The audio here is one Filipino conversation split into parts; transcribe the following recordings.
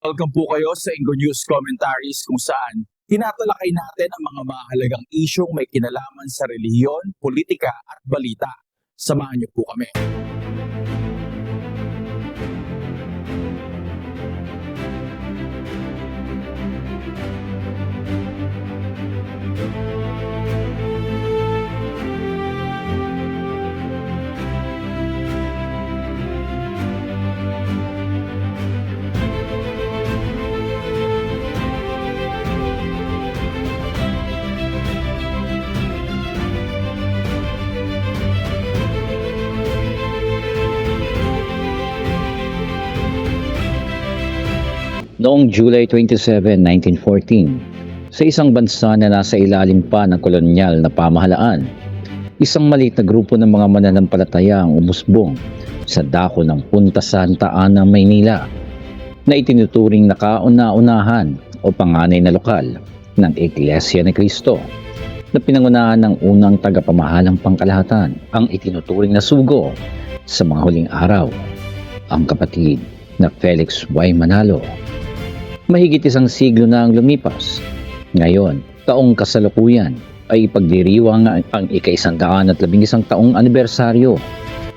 Welcome po kayo sa Ingo News Commentaries kung saan tinatalakay natin ang mga mahalagang isyong may kinalaman sa relihiyon, politika at balita. Samahan niyo po kami. Noong July 27, 1914, sa isang bansa na nasa ilalim pa ng kolonyal na pamahalaan, isang maliit na grupo ng mga mananampalataya ang umusbong sa dako ng Punta Santa Ana, Maynila na itinuturing na kauna-unahan o panganay na lokal ng Iglesia ni Cristo na pinangunahan ng unang tagapamahalang pangkalahatan ang itinuturing na sugo sa mga huling araw, ang kapatid na Felix Y. Manalo. Mahigit isang siglo na ang lumipas. Ngayon, taong kasalukuyan ay ipagdiriwang ang, ika-isandaan at labing isang taong anibersaryo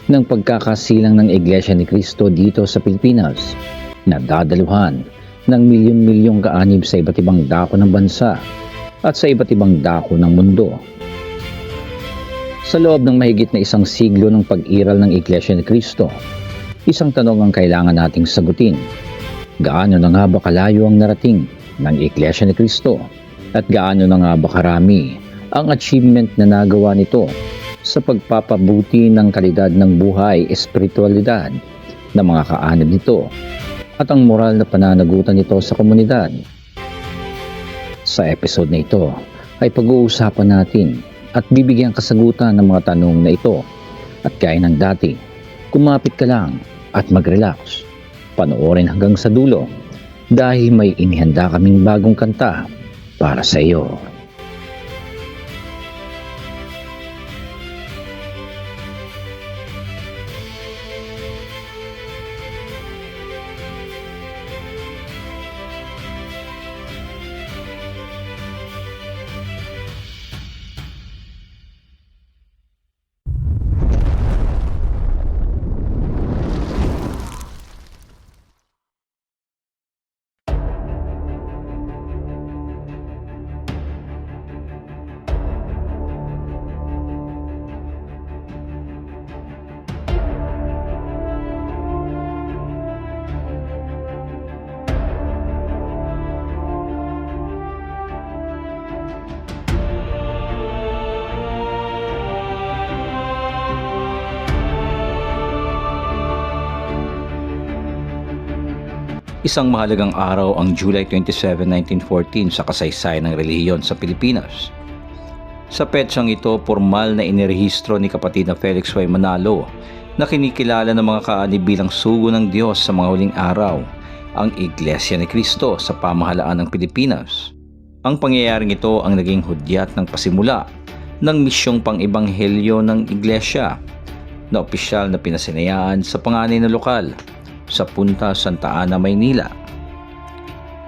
ng pagkakasilang ng Iglesia ni Cristo dito sa Pilipinas na dadaluhan ng milyon-milyong kaanib sa iba't ibang dako ng bansa at sa iba't ibang dako ng mundo. Sa loob ng mahigit na isang siglo ng pag-iral ng Iglesia ni Cristo, isang tanong ang kailangan nating sagutin gaano na nga ba kalayo ang narating ng Iglesia ni Cristo? At gaano na nga ba karami ang achievement na nagawa nito sa pagpapabuti ng kalidad ng buhay espiritualidad ng mga kaanib nito at ang moral na pananagutan nito sa komunidad. Sa episode na ito ay pag-uusapan natin at bibigyan kasagutan ng mga tanong na ito. At gaya ng dati, kumapit ka lang at mag-relax panoorin hanggang sa dulo dahil may inihanda kaming bagong kanta para sa iyo. Isang mahalagang araw ang July 27, 1914 sa kasaysayan ng relihiyon sa Pilipinas. Sa petsang ito, formal na inirehistro ni kapatid na Felix Y. Manalo na kinikilala ng mga kaanib bilang sugo ng Diyos sa mga huling araw ang Iglesia ni Cristo sa pamahalaan ng Pilipinas. Ang pangyayaring ito ang naging hudyat ng pasimula ng misyong pang-ibanghelyo ng Iglesia na opisyal na pinasinayaan sa panganay na lokal sa Punta Santa Ana, Maynila.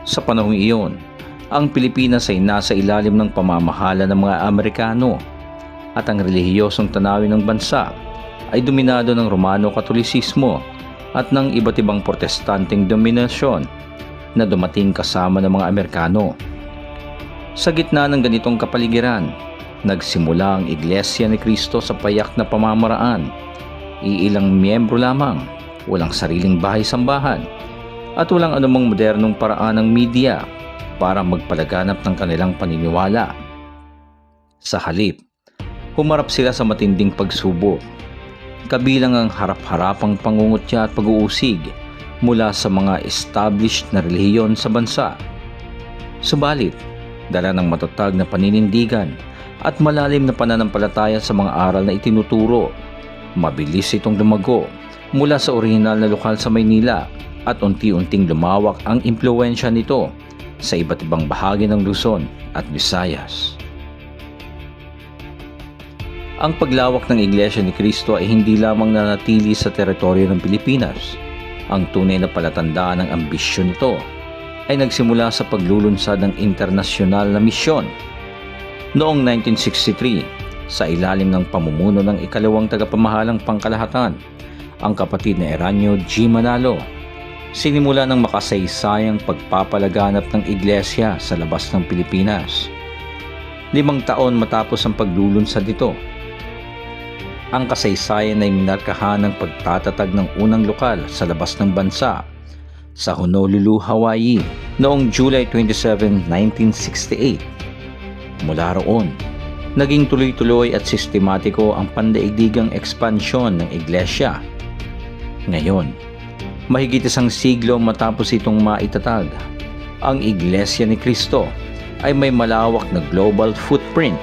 Sa panahong iyon, ang Pilipinas ay nasa ilalim ng pamamahala ng mga Amerikano at ang relihiyosong tanawin ng bansa ay dominado ng Romano Katolisismo at ng iba't ibang protestanteng dominasyon na dumating kasama ng mga Amerikano. Sa gitna ng ganitong kapaligiran, nagsimula ang Iglesia ni Cristo sa payak na pamamaraan. Iilang miyembro lamang walang sariling bahay-sambahan, at walang anumang modernong paraan ng media para magpalaganap ng kanilang paniniwala. Sa halip, humarap sila sa matinding pagsubok, kabilang ang harap-harapang pangungutya at pag-uusig mula sa mga established na relihiyon sa bansa. Subalit, dala ng matatag na paninindigan at malalim na pananampalataya sa mga aral na itinuturo, mabilis itong lumago mula sa orihinal na lokal sa Maynila at unti-unting lumawak ang impluensya nito sa iba't ibang bahagi ng Luzon at Visayas. Ang paglawak ng Iglesia ni Cristo ay hindi lamang nanatili sa teritoryo ng Pilipinas. Ang tunay na palatandaan ng ambisyon nito ay nagsimula sa paglulunsad ng internasyonal na misyon. Noong 1963, sa ilalim ng pamumuno ng ikalawang tagapamahalang pangkalahatan, ang kapatid na Eranio G. Manalo, sinimula ng makasaysayang pagpapalaganap ng iglesia sa labas ng Pilipinas. Limang taon matapos ang paglulunsad nito, ang kasaysayan ay minarkahan ng pagtatatag ng unang lokal sa labas ng bansa sa Honolulu, Hawaii noong July 27, 1968. Mula roon, naging tuloy-tuloy at sistematiko ang pandaigdigang ekspansyon ng iglesia. Ngayon, mahigit isang siglo matapos itong maitatag, ang Iglesia ni Cristo ay may malawak na global footprint.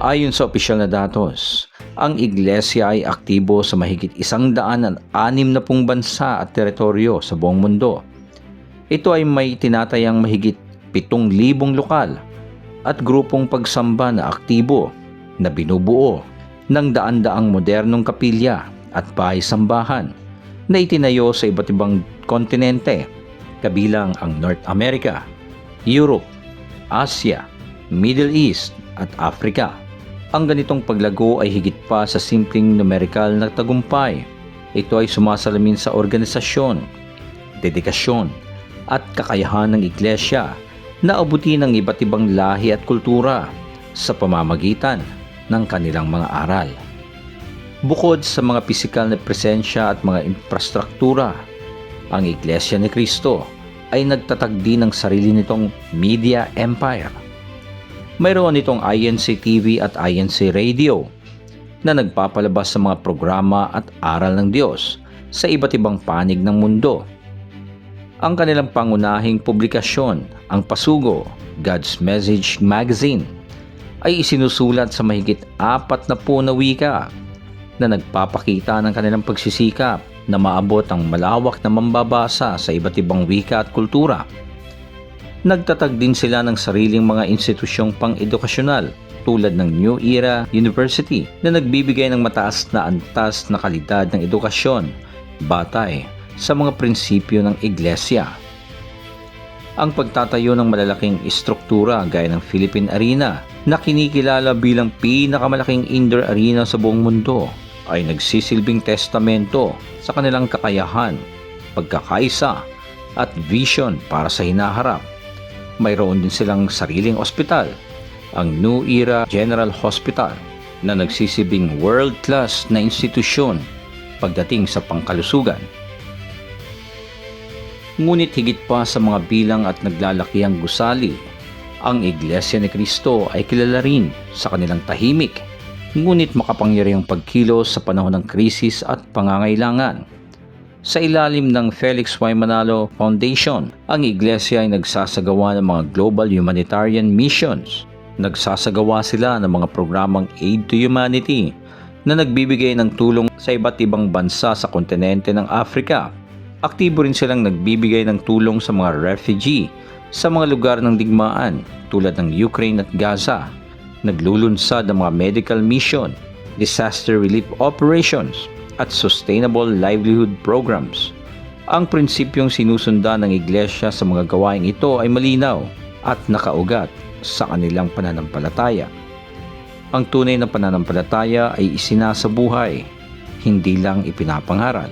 Ayon sa opisyal na datos, ang Iglesia ay aktibo sa mahigit isang daan at anim na pung bansa at teritoryo sa buong mundo. Ito ay may tinatayang mahigit pitong libong lokal at grupong pagsamba na aktibo na binubuo ng daan-daang modernong kapilya at bahay-sambahan na itinayo sa iba't ibang kontinente kabilang ang North America, Europe, Asia, Middle East at Africa. Ang ganitong paglago ay higit pa sa simpleng numerical na tagumpay. Ito ay sumasalamin sa organisasyon, dedikasyon at kakayahan ng iglesia na abutin ng iba't ibang lahi at kultura sa pamamagitan ng kanilang mga aral. Bukod sa mga pisikal na presensya at mga infrastruktura, ang Iglesia ni Cristo ay nagtatag din ng sarili nitong media empire. Mayroon itong INC TV at INC Radio na nagpapalabas sa mga programa at aral ng Diyos sa iba't ibang panig ng mundo. Ang kanilang pangunahing publikasyon, ang Pasugo, God's Message Magazine, ay isinusulat sa mahigit apat na po na wika na nagpapakita ng kanilang pagsisikap na maabot ang malawak na mambabasa sa iba't ibang wika at kultura. Nagtatag din sila ng sariling mga institusyong pang-edukasyonal tulad ng New Era University na nagbibigay ng mataas na antas na kalidad ng edukasyon batay sa mga prinsipyo ng iglesia. Ang pagtatayo ng malalaking istruktura gaya ng Philippine Arena na kinikilala bilang pinakamalaking indoor arena sa buong mundo ay nagsisilbing testamento sa kanilang kakayahan, pagkakaisa at vision para sa hinaharap. Mayroon din silang sariling ospital, ang New Era General Hospital na nagsisibing world-class na institusyon pagdating sa pangkalusugan. Ngunit higit pa sa mga bilang at naglalaki ang gusali, ang Iglesia ni Cristo ay kilala rin sa kanilang tahimik ngunit makapangyarihang pagkilos sa panahon ng krisis at pangangailangan. Sa ilalim ng Felix Y. Manalo Foundation, ang iglesia ay nagsasagawa ng mga global humanitarian missions. Nagsasagawa sila ng mga programang Aid to Humanity na nagbibigay ng tulong sa iba't ibang bansa sa kontinente ng Africa. Aktibo rin silang nagbibigay ng tulong sa mga refugee sa mga lugar ng digmaan tulad ng Ukraine at Gaza naglulunsad ng mga medical mission, disaster relief operations, at sustainable livelihood programs. Ang prinsipyong sinusundan ng iglesia sa mga gawain ito ay malinaw at nakaugat sa kanilang pananampalataya. Ang tunay na pananampalataya ay isinasabuhay, hindi lang ipinapangaral.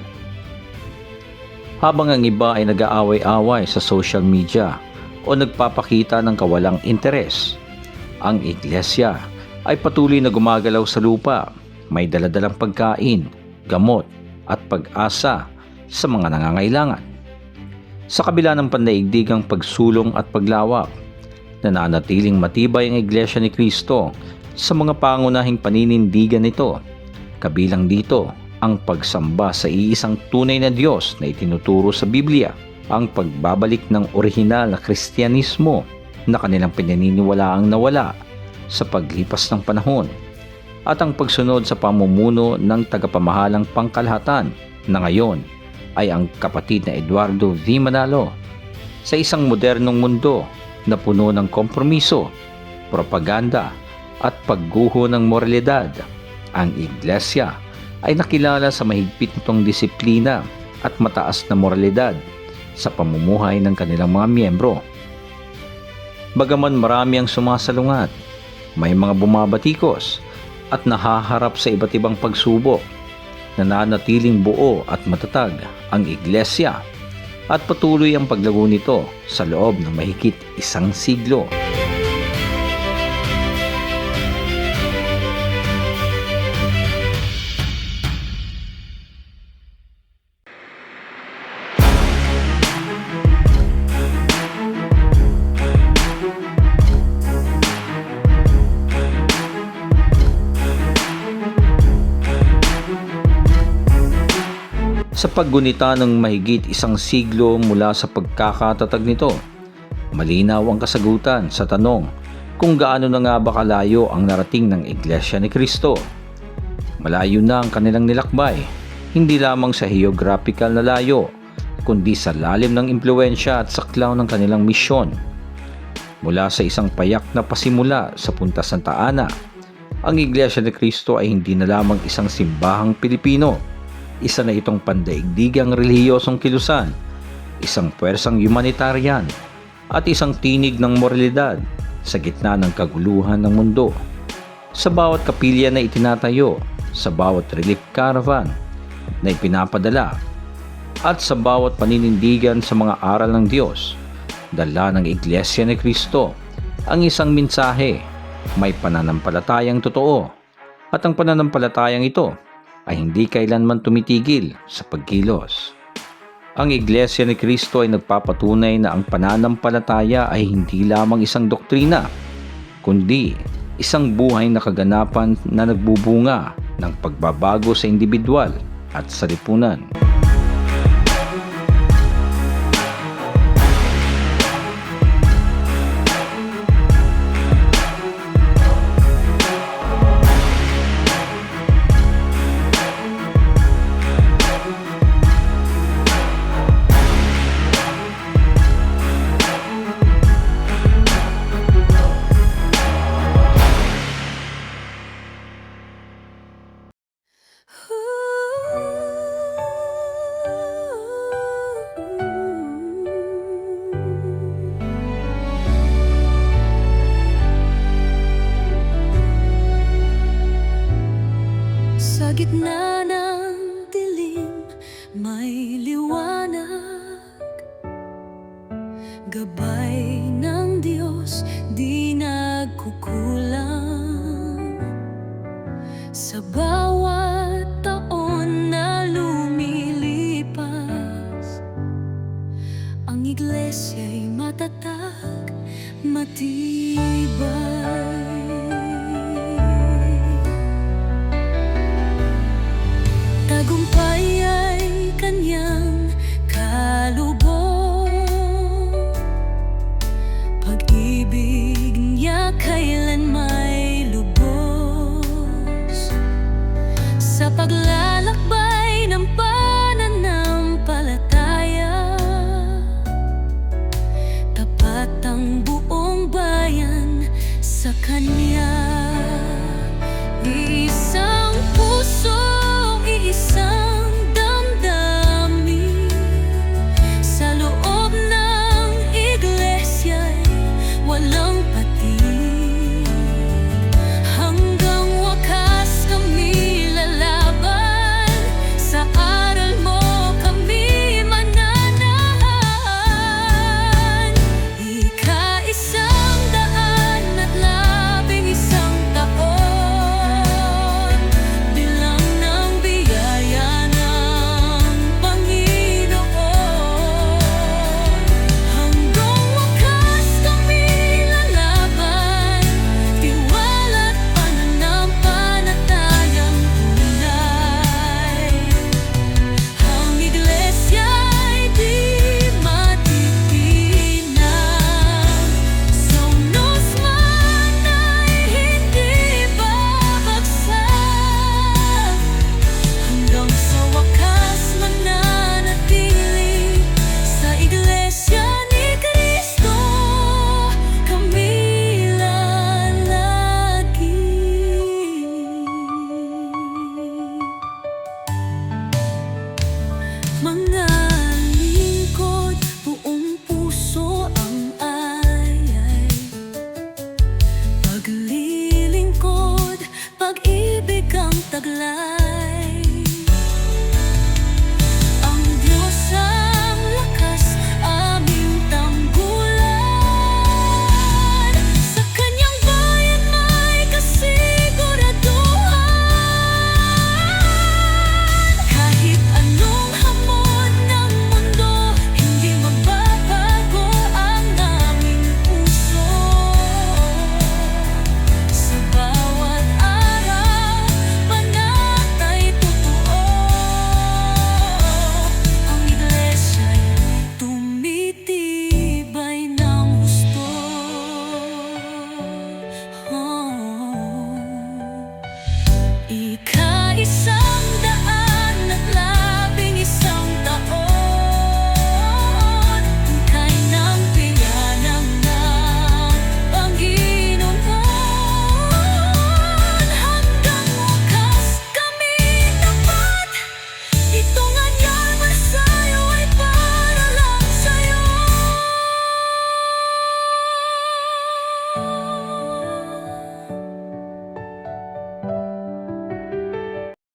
Habang ang iba ay nag-aaway-away sa social media o nagpapakita ng kawalang interes, ang iglesia ay patuloy na gumagalaw sa lupa, may daladalang pagkain, gamot at pag-asa sa mga nangangailangan. Sa kabila ng pandaigdigang pagsulong at paglawak, nananatiling matibay ang Iglesia ni Kristo sa mga pangunahing paninindigan nito. Kabilang dito ang pagsamba sa iisang tunay na Diyos na itinuturo sa Biblia, ang pagbabalik ng orihinal na Kristyanismo na kanilang pinaniniwalaang nawala sa paglipas ng panahon at ang pagsunod sa pamumuno ng tagapamahalang pangkalahatan na ngayon ay ang kapatid na Eduardo V. Manalo sa isang modernong mundo na puno ng kompromiso, propaganda at pagguho ng moralidad. Ang iglesia ay nakilala sa mahigpit nitong disiplina at mataas na moralidad sa pamumuhay ng kanilang mga miyembro. Bagaman marami ang sumasalungat, may mga bumabatikos at nahaharap sa iba't ibang pagsubok, nananatiling buo at matatag ang iglesia at patuloy ang paglago nito sa loob ng mahigit isang siglo. Paggunita ng mahigit isang siglo mula sa pagkakatatag nito, malinaw ang kasagutan sa tanong kung gaano na nga ba kalayo ang narating ng Iglesia ni Kristo. Malayo na ang kanilang nilakbay, hindi lamang sa geographical na layo, kundi sa lalim ng impluensya at saklaw ng kanilang misyon. Mula sa isang payak na pasimula sa Punta Santa Ana, ang Iglesia ni Kristo ay hindi na lamang isang simbahang Pilipino, isa na itong pandaigdigang relihiyosong kilusan, isang puwersang humanitarian, at isang tinig ng moralidad sa gitna ng kaguluhan ng mundo. Sa bawat kapilya na itinatayo, sa bawat relief caravan na ipinapadala, at sa bawat paninindigan sa mga aral ng Diyos, dala ng Iglesia ni Kristo ang isang mensahe, may pananampalatayang totoo, at ang pananampalatayang ito ay hindi kailanman tumitigil sa pagkilos. Ang Iglesia ni Kristo ay nagpapatunay na ang pananampalataya ay hindi lamang isang doktrina, kundi isang buhay na kaganapan na nagbubunga ng pagbabago sa individual at sa lipunan.